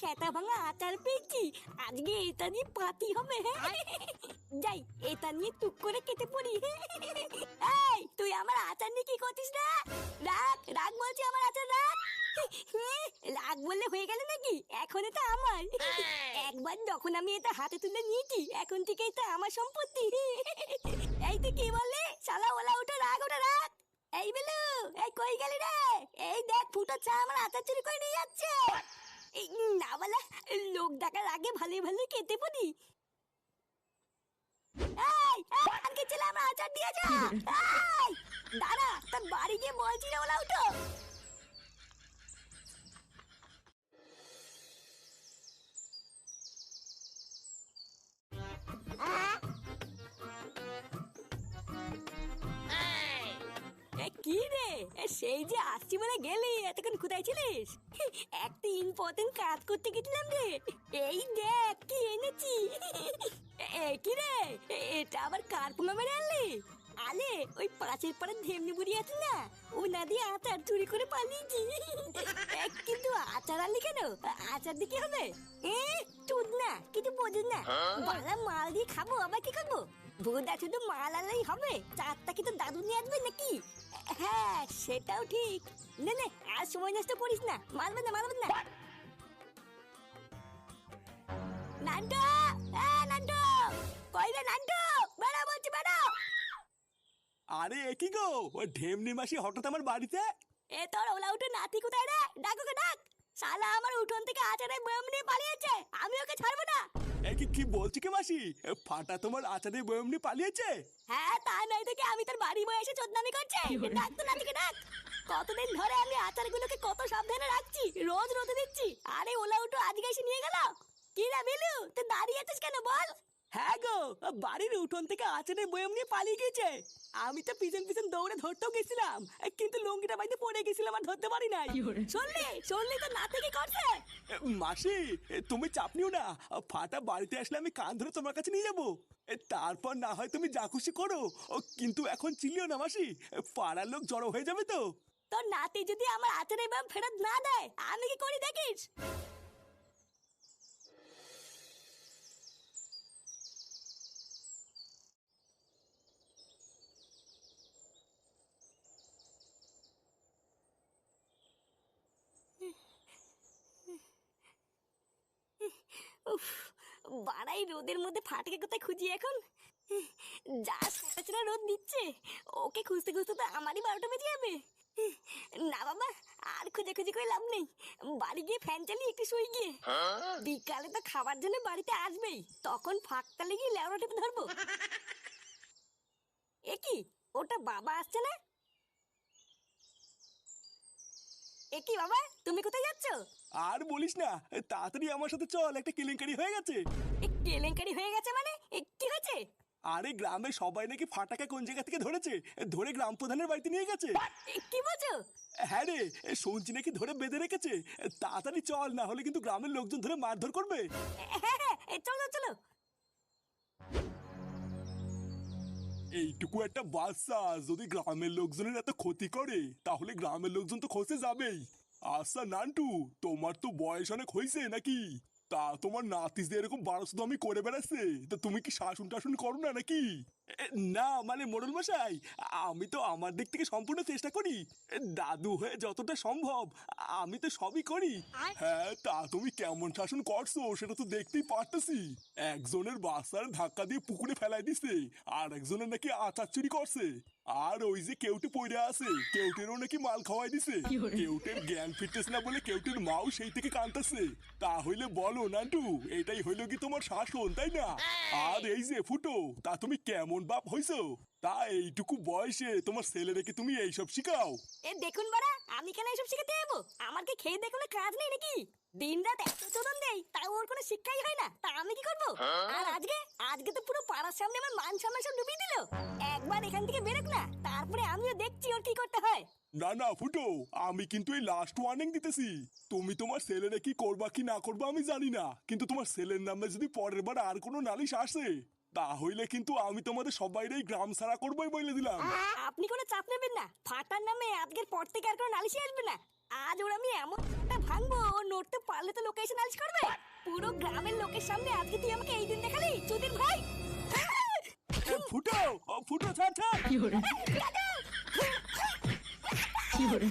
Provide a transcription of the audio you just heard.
সেটা ভাঙা আচার পেয়েছি। আজকে এটা নিয়ে পাতি হবে যাই এটা নিয়ে টুক করে কেটে পড়ি এই তুই আমার আচার নিয়ে কি করছিস না রাখ রাখ বলছি আমার আচার রাখ রাখ বললে হয়ে গেল নাকি? এখন এটা আমার। একবার যখন আমি এটা হাতে তুলে নিয়েছি এখন থেকে এটা আমার সম্পত্তি এই তুই কি বললি? শালা ওলা ওটা রাখ ওটা রাখ এই বেলু এই কই গেলি রে? এই দেখ ফুটো চা আমার আচার চুরি করে নিয়ে যাচ্ছে। না বলা লোক ডাকার আগে ভালো ভালো খেতে পড়ি এই আজকে ছেলে আমার দিয়ে দাঁড়া, তার বাড়ি গিয়ে বলছি না ওলা উঠো। সেই যে আসছি বলে গেলি এতক্ষণ কোথায় ছিলিস? একটা ইম্পর্টেন্ট কাজ করতে গেছিলাম রে। এই দেখ কি এনেছি। কি রে? এটা আবার কার মেরে আনলি? আলে ওই পাঁচের পরে ধেমনি বুড়ি আছে না? ও না দিয়ে আচার চুরি করে পালিয়েছি কিন্তু আচার আনলি কেন? আচার দিয়ে কি হবে? এ চুদ না কিছু বোঝুন না। বালা মাল দিয়ে খাব আবার কি খাব ভোদা শুধু মাল আনলেই হবে। চারটা কি তো দাদু নিয়ে আসবে নাকি? হ্যাঁ সেটাও ঠিক। নে নে আর সময় নষ্ট করিস না। মারবে না মারবে না নান্টু এ নান্টু! কই রে নান্টু? বেড়া বলছি বেড়া! আরে এ কি গো? ওই ঢেমনি মাসি হঠাৎ আমার বাড়িতে? এ তোর ওলা উঠে নাতি কোথায় রে? ডাক ডাক! শালা আমার উঠোন থেকে আচারের বয়াম নিয়ে পালিয়েছে। আমি ওকে ছাড়বো কি বলছি কি মাসি? ফাটা তোমার আচারের বয়ম নিয়ে পালিয়েছে? হ্যাঁ তা নাই দেখে আমি তোর বাড়ি বয়ে এসে চোদনামি করছে। ডাক তো নাতিকে ডাক। কতদিন ধরে আমি আচারগুলোকে কত সাবধানে রাখছি রোজ রোদে দিচ্ছি। আরে ওলা উঠো আজকে এসে নিয়ে গেল। কি রে বিলু তুই দাঁড়িয়ে আছিস কেন বল? হ্যাঁ গো বাড়ির উঠোন থেকে আচারের বয়ম নিয়ে পালিয়ে গেছে। আমি তো পিছন পিছন দৌড়ে ধরতেও গেছিলাম কিন্তু লুঙ্গিটা বাড়িতে পড়ে গেছিলাম আর ধরতে পারি নাই। শুনলি? শুনলি তো নাতি কি করছে? মাসি এ, তুমি চাপ নিও না ফাটা বাড়িতে আসলে আমি কান ধরে তোমার কাছে নিয়ে যাব। এ, তারপর না হয় তুমি যা খুশি করো ও, কিন্তু এখন চিলিও না মাসি পাড়ার লোক জড়ো হয়ে যাবে তো। তোর নাতি যদি আমার আচারের বয়াম ফেরত না দেয় আমি কি করি দেখিস? উফ বাড়াই রোদের মধ্যে ফাটকে কোথায় খুঁজি এখন? যা সাঁচরা রোদ দিচ্ছে ওকে খুঁজতে খুঁজতে তো আমারই বারোটা বেজে যাবে। না বাবা আর খুঁজে খুঁজে করে লাভ নেই। বাড়ি গিয়ে ফ্যান চালিয়ে একটু শুয়ে গিয়ে। বিকালে তো খাবার জন্য বাড়িতে আসবেই তখন ফাঁকটা লেগে লেওড়া টেপে ধরবো। এ কি ওটা বাবা আসছে না? এ কি বাবা তুমি কোথায় যাচ্ছ? আর বলিস না তাড়াতাড়ি আমার সাথে চল একটা কেলেঙ্কারি হয়ে গেছে। এ কেলেঙ্কারি হয়ে গেছে মানে? এ কি হয়েছে? আরে গ্রামের সবাই নাকি ফাটাকে কোন জায়গা থেকে ধরেছে? ধরে গ্রাম প্রধানের বাড়িতে নিয়ে গেছে। এ কি বলছো? হ্যাঁ রে শুনছি নাকি ধরে বেঁধে রেখেছে। তাড়াতাড়ি চল না হলে কিন্তু গ্রামের লোকজন ধরে মারধর করবে। হ্যাঁ হ্যাঁ চলো চলো। এইটুকু একটা বাচ্চা, যদি গ্রামের লোকজনের এত ক্ষতি করে, তাহলে গ্রামের লোকজন তো খসে যাবেই। আচ্ছা নান্টু, তোমার তো বয়স অনেক হয়েছে নাকি? তা তোমার নাতিস এরকম এরকম বারোশো আমি করে বেড়াচ্ছে, তা তুমি কি শাসন টাসন করো না নাকি? না মানে মোড়ল মশাই আমি তো আমার দিক থেকে সম্পূর্ণ চেষ্টা করি। দাদু হয়ে যতটা সম্ভব আমি তো সবই করি। হ্যাঁ তা তুমি কেমন শাসন করছ সেটা তো দেখতেই পারতেছি। একজনের বাচ্চার ধাক্কা দিয়ে পুকুরে ফেলাই দিছে আর একজনের নাকি আচার চুরি করছে। আর ওই যে কেউটি পড়ে আছে কেউটেরও নাকি মাল খাওয়াই দিছে। কেউটের জ্ঞান ফিরতেছে না বলে কেউটের মাও সেই থেকে কানতেছে তা হইলে বলো নান্টু এটাই হইল কি তোমার শাসন তাই না? আর এই যে ফুটো তা তুমি কেমন বাপ হইছো? তা এইটুকু বয়সে তোমার ছেলেটাকে তুমি এইসব শিখাও। এ দেখুন বাড়া আমি কেন এসব শিখাতে যাব? আমার কি খেয়ে দেখুন কাজ নেই নাকি? দিন রাত এত চোদন দেই তাও ওর কোনো শিক্ষাই হয় না। তা আমি কি করব? আর আজকে আজকে তো পুরো পাড়ার সামনে আমার মান সম্মান সব ডুবিয়ে দিল। একবার এখান থেকে বেরোক না তারপরে আমিও দেখছি ওর কি করতে হয়। না না ফুটো আমি কিন্তু এই লাস্ট ওয়ার্নিং দিতেছি। তুমি তোমার ছেলেরা কি করবা কি না করবা আমি জানি না কিন্তু তোমার ছেলের নামে যদি পরের বার আর কোনো নালিশ আসে তা তাহলে কিন্তু আমি তোমাদের সবাইরে গ্রাম সারা করবোই বলে দিলাম। আপনি কোনো চাপ নেবেন না। ফাটার নামে আজকের পর থেকে আর কোনো নালিশে আসবে না। আজ ওরা আমি এমন ভাঙবো ও নড়তে পারলে তো লোকে এসে নালিশ করবে। পুরো গ্রামের লোকের সামনে আজকে তুই আমাকে এই দিন দেখালি চুদির ভাই। ফুটো! ফুটো ছাড় ছাড়! কি হরে কি হরে